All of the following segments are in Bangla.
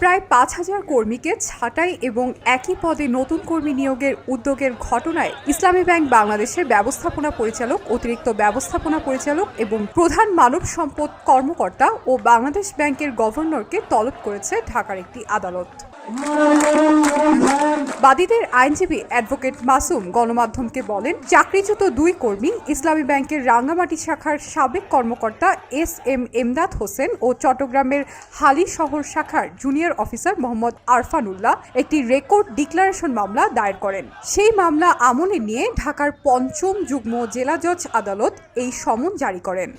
প্রায় পাঁচ হাজার কর্মীকে ছাঁটাই এবং একই পদে নতুন কর্মী নিয়োগের উদ্যোগের ঘটনায় ইসলামী ব্যাংক বাংলাদেশের ব্যবস্থাপনা পরিচালক, অতিরিক্ত ব্যবস্থাপনা পরিচালক এবং প্রধান মানব সম্পদ কর্মকর্তা ও বাংলাদেশ ব্যাংকের গভর্নরকে তলব করেছে ঢাকার একটি আদালত। বাদীদের আইনজীবী অ্যাডভোকেট মাসুম গণমাধ্যমকে বলেন, চাকরিচ্যুত দুই কর্মী ইসলামী ব্যাংকের রাঙ্গামাটি শাখার সাবেক কর্মকর্তা এস এম এমদাদ হোসেন ও চট্টগ্রামের হালি শহর শাখার জুনিয়র অফিসার মোহাম্মদ আরফানুল্লাহ একটি রেকর্ড ডিক্লারেশন মামলা দায়ের করেন। সেই মামলা আমলে নিয়ে ঢাকার পঞ্চম যুগ্ম জেলা জজ আদালত এই সমন জারি করেন।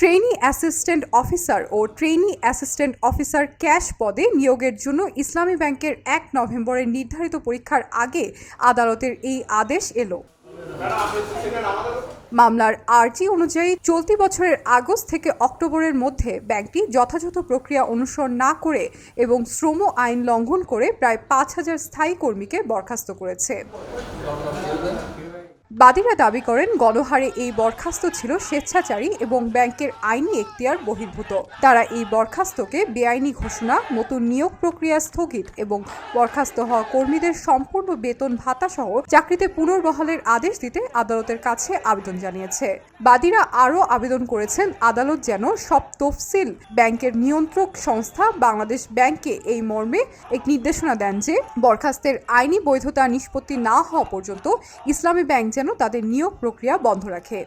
ট্রেনি অ্যাসিস্ট্যান্ট অফিসার ও ট্রেনি অ্যাসিস্ট্যান্ট অফিসার ক্যাশ পদে নিয়োগের জন্য ইসলামী ব্যাংকের এক নভেম্বরের নির্ধারিত পরীক্ষার আগে আদালতের এই আদেশ এলো। মামলার আর্জি অনুযায়ী চলতি বছরের আগস্ট থেকে অক্টোবরের মধ্যে ব্যাংকটি যথাযথ প্রক্রিয়া অনুসরণ না করে এবং শ্রম আইন লঙ্ঘন করে প্রায় পাঁচ হাজার স্থায়ী কর্মীকে বরখাস্ত করেছে। বাদীরা দাবি করেন, গণহারে এই বরখাস্ত ছিল স্বেচ্ছাচারী এবং ব্যাংকের আইনি এখতিয়ার বহির্ভূত। তারা এই বরখাস্তকে বেআইনি ঘোষণা, নতুন নিয়োগ প্রক্রিয়া স্থগিত এবং বরখাস্ত হওয়া কর্মীদের সম্পূর্ণ বেতন ভাতা সহ চাকরিতে পুনর্বহালের আদেশ দিতে আদালতের কাছে আবেদন জানিয়েছে। বাদীরা আরও আবেদন করেছেন, আদালত যেন সব তফসিল ব্যাংকের নিয়ন্ত্রক সংস্থা বাংলাদেশ ব্যাংককে এই মর্মে এক নির্দেশনা দেন যে, বরখাস্তের আইনি বৈধতা নিষ্পত্তি না হওয়া পর্যন্ত ইসলামী ব্যাংক যেন তাদের নিয়োগ প্রক্রিয়া বন্ধ রাখে।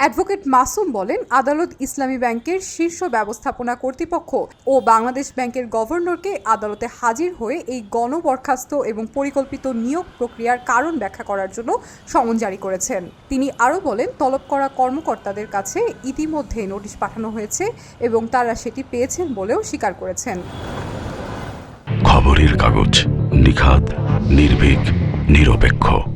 অ্যাডভোকেট মাসুম বলেন, আদালত ইসলামী ব্যাংকের শীর্ষ ব্যবস্থাপনা কর্তৃপক্ষ ও বাংলাদেশ ব্যাংকের গভর্নরকে আদালতে হাজির হয়ে এই গণবরখাস্ত এবং পরিকল্পিত নিয়োগ প্রক্রিয়ার কারণ ব্যাখ্যা করার জন্য সমন জারি করেছেন। তিনি আরও বলেন, তলব করা কর্মকর্তাদের কাছে ইতিমধ্যে নোটিশ পাঠানো হয়েছে এবং তারা সেটি পেয়েছেন বলেও স্বীকার করেছেন। খবরের কাগজ নিখাত নির্ভীক নিরপেক্ষ।